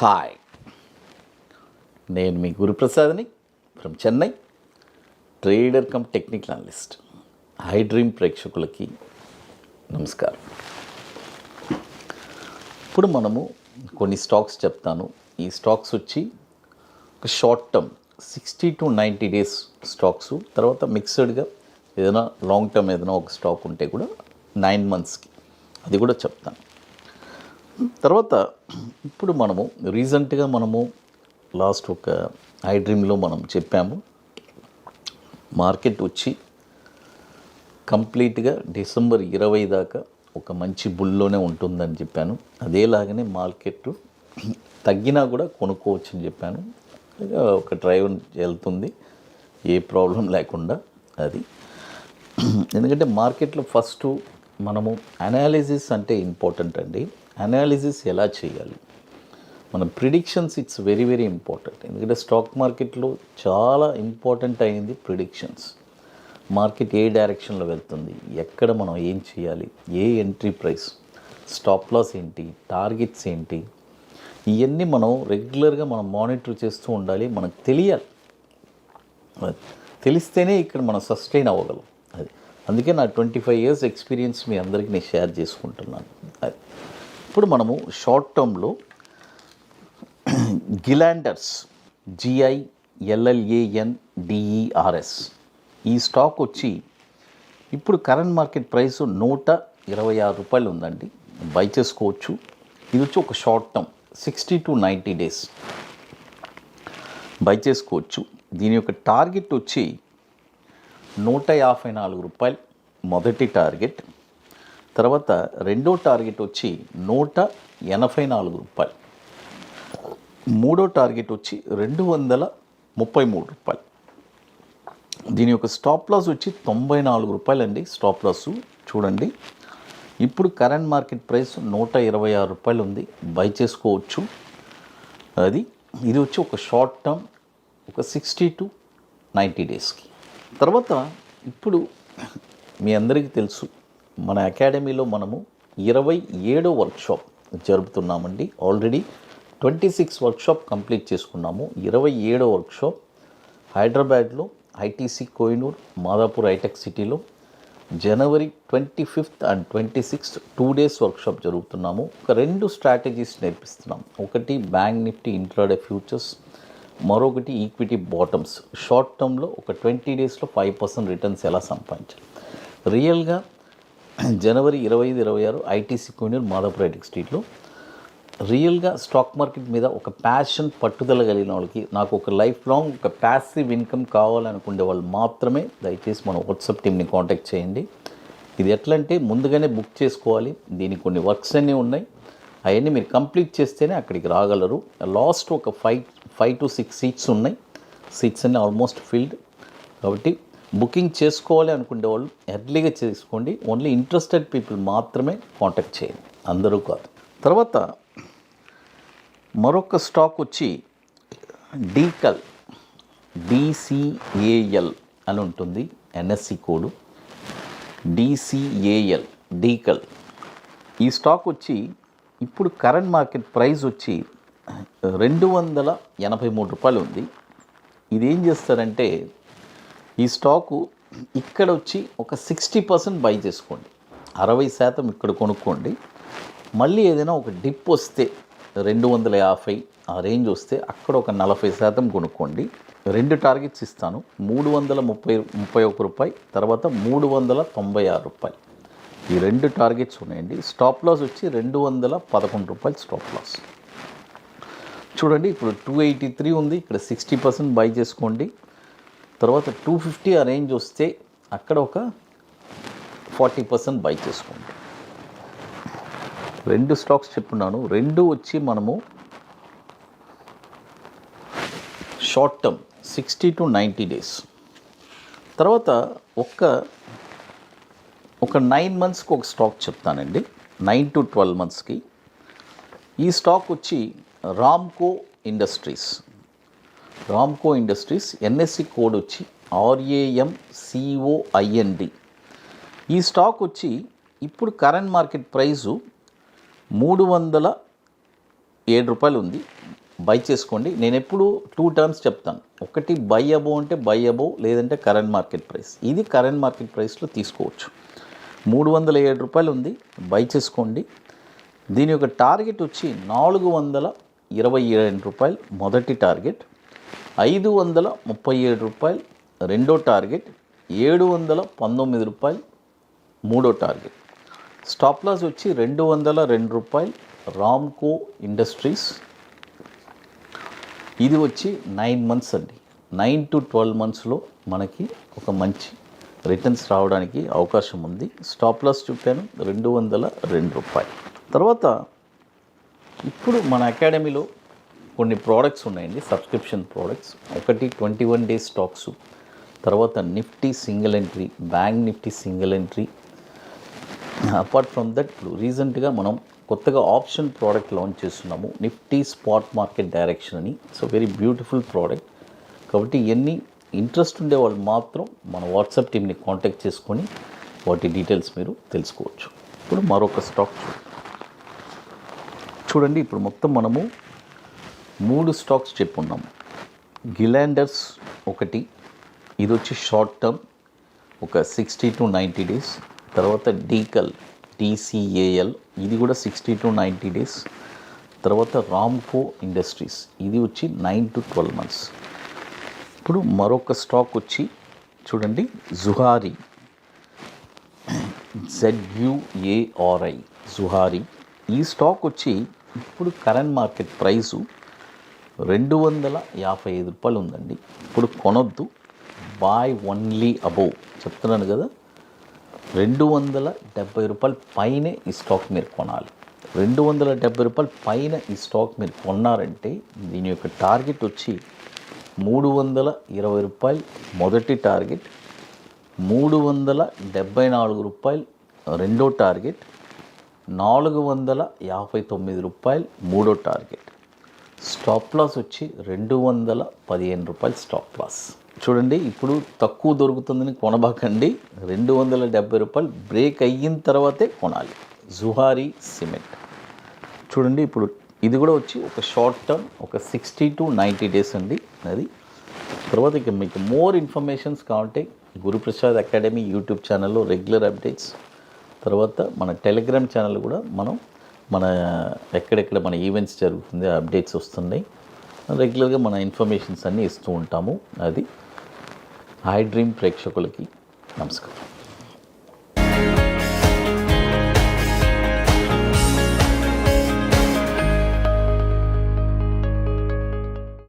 Hi. నేను మీ గురుప్రసాద్ని from Chennai. Trader cum technical analyst. Hi dream ప్రేక్షకులకి నమస్కారం. ఇప్పుడు మనము కొన్ని స్టాక్స్ చెప్తాను. ఈ స్టాక్స్ వచ్చి ఒక short term sixty to ninety days stocks. తర్వాత మిక్స్డ్గా ఏదైనా లాంగ్ టర్మ్ ఏదైనా ఒక స్టాక్ ఉంటే కూడా నైన్ మంత్స్కి. అది కూడా చెప్తాను. తర్వాత ఇప్పుడు మనము రీసెంట్గా మనము లాస్ట్ ఒక ఐ డ్రీమ్లో మనం చెప్పాము మార్కెట్ వచ్చి కంప్లీట్గా డిసెంబర్ ఇరవై దాకా ఒక మంచి బుల్లోనే ఉంటుందని చెప్పాను. అదేలాగానే మార్కెట్ తగ్గినా కూడా కొనుక్కోవచ్చు అని చెప్పాను. ఒక డ్రైవర్ వెళ్తుంది ఏ ప్రాబ్లం లేకుండా అది. ఎందుకంటే మార్కెట్లో ఫస్ట్ మనము అనాలిసిస్ అంటే ఇంపార్టెంట్ అండి. అనాలిసిస్ ఎలా చేయాలి? మన predictions it's very very important ఎందుకంటే స్టాక్ మార్కెట్లో చాలా ఇంపార్టెంట్ అయింది ప్రిడిక్షన్స్ మార్కెట్ ఏ డైరెక్షన్లో వెళ్తుంది? ఎక్కడ మనం ఏం చేయాలి? ఏ ఎంట్రీ ప్రైస్ స్టాప్ లాస్ ఏంటి? టార్గెట్స్ ఏంటి? ఇవన్నీ మనం రెగ్యులర్గా మనం మానిటర్ చేస్తూ ఉండాలి. మనకు తెలియాలి. తెలిస్తేనే ఇక్కడ మనం సస్టైన్ అవ్వగలం. అది అందుకే నా ట్వంటీ ఫైవ్ ఇయర్స్ ఎక్స్పీరియన్స్ మీ అందరికీ నేను షేర్ చేసుకుంటున్నాను. అది ఇప్పుడు మనము షార్ట్ టర్మ్లో గిలాండర్స్ జిఐ ఎల్ఎల్ఏఎన్ డిఈఆర్ఎస్ ఈ స్టాక్ వచ్చి ఇప్పుడు కరెంట్ మార్కెట్ ప్రైస్ నూట ఇరవై ఆరు రూపాయలు ఉందండి. బై చేసుకోవచ్చు. ఇది వచ్చి ఒక short term sixty to ninety days buy చేసుకోవచ్చు. దీని యొక్క టార్గెట్ వచ్చి నూట యాభై నాలుగు రూపాయలు. మొదటి టార్గెట్ తర్వాత రెండో టార్గెట్ వచ్చి నూట ఎనభై నాలుగు రూపాయలు. మూడో టార్గెట్ వచ్చి రెండు వందల ముప్పై మూడు రూపాయలు. దీని యొక్క స్టాప్ లాస్ వచ్చి తొంభై నాలుగు రూపాయలండి. స్టాప్ లాస్ చూడండి. ఇప్పుడు కరెంట్ మార్కెట్ ప్రైస్ నూట ఇరవై ఆరు రూపాయలు ఉంది. బై చేసుకోవచ్చు. అది ఇది వచ్చి ఒక షార్ట్ టర్మ్ ఒక సిక్స్టీ టు నైంటీ డేస్కి. తర్వాత ఇప్పుడు మీ అందరికీ తెలుసు మన అకాడమీలో మనము ఇరవై ఏడో workshop జరుపుతున్నామండి. Already twenty six workshop complete చేసుకున్నాము. ఇరవై ఏడో వర్క్షాప్ హైదరాబాద్లో ఐటీసీ కోయినూర్ మాదాపూర్ హైటెక్ సిటీలో జనవరి twenty fifth and twenty sixth two days workshop జరుగుతున్నాము. ఒక రెండు స్ట్రాటజీస్ నేర్పిస్తున్నాం. ఒకటి బ్యాంక్ నిఫ్టీ ఇంట్రాడే ఫ్యూచర్స్ మరొకటి ఈక్విటీ బాటమ్స్. షార్ట్ టర్మ్లో ఒక ట్వంటీ డేస్లో ఫైవ్ పర్సెంట్ రిటర్న్స్ ఎలా సంపాదించాలి? రియల్గా జనవరి ఇరవై ఐదు ఇరవై ఆరు ఐటీసీ కోహినూర్ మాదాపూర్ స్ట్రీట్లో. రియల్గా స్టాక్ మార్కెట్ మీద ఒక ప్యాషన్ పట్టుదల కలిగిన వాళ్ళకి నాకు ఒక లైఫ్ లాంగ్ ఒక ప్యాసివ్ ఇన్కమ్ కావాలనుకునే వాళ్ళు మాత్రమే దయచేసి మన వాట్సాప్ టీమ్ని కాంటాక్ట్ చేయండి. ఇది ఎట్లంటే ముందుగానే బుక్ చేసుకోవాలి. దీనికి కొన్ని వర్క్స్ అన్నీ ఉన్నాయి. అవన్నీ మీరు కంప్లీట్ చేస్తేనే అక్కడికి రాగలరు. లాస్ట్ ఒక five five to six seats ఉన్నాయి. సీట్స్ అన్నీ ఆల్మోస్ట్ ఫిల్డ్ కాబట్టి బుకింగ్ చేసుకోవాలి అనుకునే వాళ్ళు ఎర్లీగా చేసుకోండి. ఓన్లీ ఇంట్రెస్టెడ్ పీపుల్ మాత్రమే కాంటాక్ట్ చేయండి. అందరూ కాదు. తర్వాత మరొక స్టాక్ వచ్చి డీకల్ డిసిఏఎల్ అని ఉంటుంది. N S C code. D C A L డీకల్. ఈ స్టాక్ వచ్చి ఇప్పుడు కరెంట్ మార్కెట్ ప్రైస్ వచ్చి రెండు వందల ఎనభై మూడు రూపాయలు ఉంది. ఇది ఏం చేస్తారంటే ఈ స్టాకు ఇక్కడ వచ్చి ఒక సిక్స్టీ పర్సెంట్ బై చేసుకోండి. అరవై శాతం ఇక్కడ కొనుక్కోండి. మళ్ళీ ఏదైనా ఒక డిప్ వస్తే రెండు వందల యాభై ఆ రేంజ్ వస్తే అక్కడ ఒక నలభై శాతం కొనుక్కోండి. రెండు టార్గెట్స్ ఇస్తాను. మూడు వందల ముప్పై ముప్పై ఒక రూపాయి తర్వాత మూడు వందల తొంభై ఆరు రూపాయలు. ఈ రెండు టార్గెట్స్ ఉన్నాయండి. స్టాప్ లాస్ వచ్చి రెండు వందల పదకొండు రూపాయలు స్టాప్ లాస్. చూడండి ఇప్పుడు టూ ఎయిటీ త్రీ ఉంది. ఇక్కడ సిక్స్టీ పర్సెంట్ బై చేసుకోండి. తర్వాత టూ ఫిఫ్టీ ఆ రేంజ్ వస్తే అక్కడ ఒక ఫార్టీ పర్సెంట్ బై చేసుకోండి. రెండు స్టాక్స్ చెప్పున్నాను రెండు వచ్చి మనము short term sixty to ninety days తర్వాత ఒక్క ఒక నైన్ మంత్స్కి ఒక స్టాక్ చెప్తానండి. నైన్ టు ట్వెల్వ్ మంత్స్కి ఈ స్టాక్ వచ్చి Ramco industries Ramco industries NSC code వచ్చి R A M C O I N D ఈ స్టాక్ వచ్చి ఇప్పుడు కరెంట్ మార్కెట్ ప్రైజు మూడు వందల ఏడు రూపాయలు ఉంది. బై చేసుకోండి. నేను ఎప్పుడు టూ టర్మ్స్ చెప్తాను. ఒకటి బై అబో అంటే బై అబో లేదంటే కరెంట్ మార్కెట్ ప్రైస్. ఇది కరెంట్ మార్కెట్ ప్రైస్లో తీసుకోవచ్చు. మూడు వందల ఏడు రూపాయలు ఉంది. బై చేసుకోండి. దీని యొక్క టార్గెట్ వచ్చి నాలుగు వందల ఇరవై రెండు రూపాయలు. మొదటి టార్గెట్. ఐదు వందల ముప్పై ఏడు రూపాయలు రెండో టార్గెట్ ఏడు వందల పంతొమ్మిది రూపాయలు మూడో టార్గెట్. స్టాప్ లాస్ వచ్చి రెండు వందల రెండు రూపాయలు రామ్కో ఇండస్ట్రీస్. ఇది వచ్చి నైన్ మంత్స్ అండి. నైన్ టు ట్వెల్వ్ మంత్స్లో మనకి ఒక మంచి రిటర్న్స్ రావడానికి అవకాశం ఉంది. స్టాప్ లాస్ చూపాను రెండు వందల రెండు రూపాయలు. తర్వాత ఇప్పుడు మన అకాడమీలో కొన్ని ప్రోడక్ట్స్ ఉన్నాయండి. సబ్స్క్రిప్షన్ ప్రోడక్ట్స్ ఒకటి ట్వంటీ వన్ డేస్ స్టాక్స్ తర్వాత nifty single entry bank nifty single entry apart from that ఇప్పుడు రీసెంట్గా మనం కొత్తగా ఆప్షన్ ప్రోడక్ట్ లాంచ్ చేస్తున్నాము. నిఫ్టీ స్పాట్ మార్కెట్ డైరెక్షన్ అని. సో వెరీ బ్యూటిఫుల్ ప్రోడక్ట్ కాబట్టి ఇవన్నీ ఇంట్రెస్ట్ ఉండే వాళ్ళు మాత్రం మన వాట్సాప్ టీమ్ని కాంటాక్ట్ చేసుకొని వాటి డీటెయిల్స్ మీరు తెలుసుకోవచ్చు. ఇప్పుడు మరొక స్టాక్ చూడండి చూడండి ఇప్పుడు మొత్తం మనము మూడు స్టాక్స్ చెప్పున్నాం. గిలాండర్స్ ఒకటి ఇది వచ్చి షార్ట్ టర్మ్ ఒక సిక్స్టీ టు నైంటీ డేస్. తర్వాత డీకల్ టీసీఏఎల్ ఇది కూడా సిక్స్టీ టు నైంటీ డేస్. తర్వాత రామ్కో ఇండస్ట్రీస్ ఇది వచ్చి నైన్ టు ట్వెల్వ్ మంత్స్. ఇప్పుడు మరొక స్టాక్ వచ్చి చూడండి జుహారీ. జెడ్యూఏఆర్ఐ జుహారీ. ఈ స్టాక్ వచ్చి ఇప్పుడు కరెంట్ మార్కెట్ ప్రైసు రెండు వందల యాభై ఐదు రూపాయలు ఉందండి ఇప్పుడు కొనొద్దు. బాయ్ ఓన్లీ అబోవ్ చెప్తున్నాను కదా. రెండు వందల డెబ్బై రూపాయల పైనే ఈ స్టాక్ మీరు కొనాలి. రెండు వందల డెబ్బై రూపాయల పైన ఈ స్టాక్ మీరు కొన్నారంటే దీని యొక్క టార్గెట్ వచ్చి మూడు వందల ఇరవై రూపాయలు మొదటి టార్గెట్ మూడు వందల డెబ్బై నాలుగు రూపాయలు రెండో టార్గెట్ నాలుగు వందల యాభై తొమ్మిది రూపాయలు మూడో టార్గెట్ స్టాప్ లాస్ వచ్చి రెండు వందల పదిహేను రూపాయలు స్టాప్ లాస్. చూడండి ఇప్పుడు తక్కువ దొరుకుతుందని కొనబాకండి. రెండు వందల డెబ్బై రూపాయలు బ్రేక్ అయిన తర్వాతే కొనాలి. జుహారీ సిమెంట్. చూడండి ఇప్పుడు ఇది కూడా వచ్చి ఒక షార్ట్ టర్మ్ ఒక సిక్స్టీ టు నైంటీ డేస్ అండి అది. తర్వాత ఇక మీకు మోర్ ఇన్ఫర్మేషన్స్ కావాలంటే గురుప్రసాద్ అకాడమీ యూట్యూబ్ ఛానల్లో రెగ్యులర్ అప్డేట్స్. తర్వాత మన టెలిగ్రామ్ ఛానల్ కూడా మనం మన ఎక్కడెక్కడ మన ఈవెంట్స్ జరుగుతుంది అప్డేట్స్ వస్తున్నాయి. రెగ్యులర్గా మన ఇన్ఫర్మేషన్స్ అన్నీ ఇస్తూ ఉంటాము. అది హై డ్రీమ్ ప్రేక్షకులకి నమస్కారం.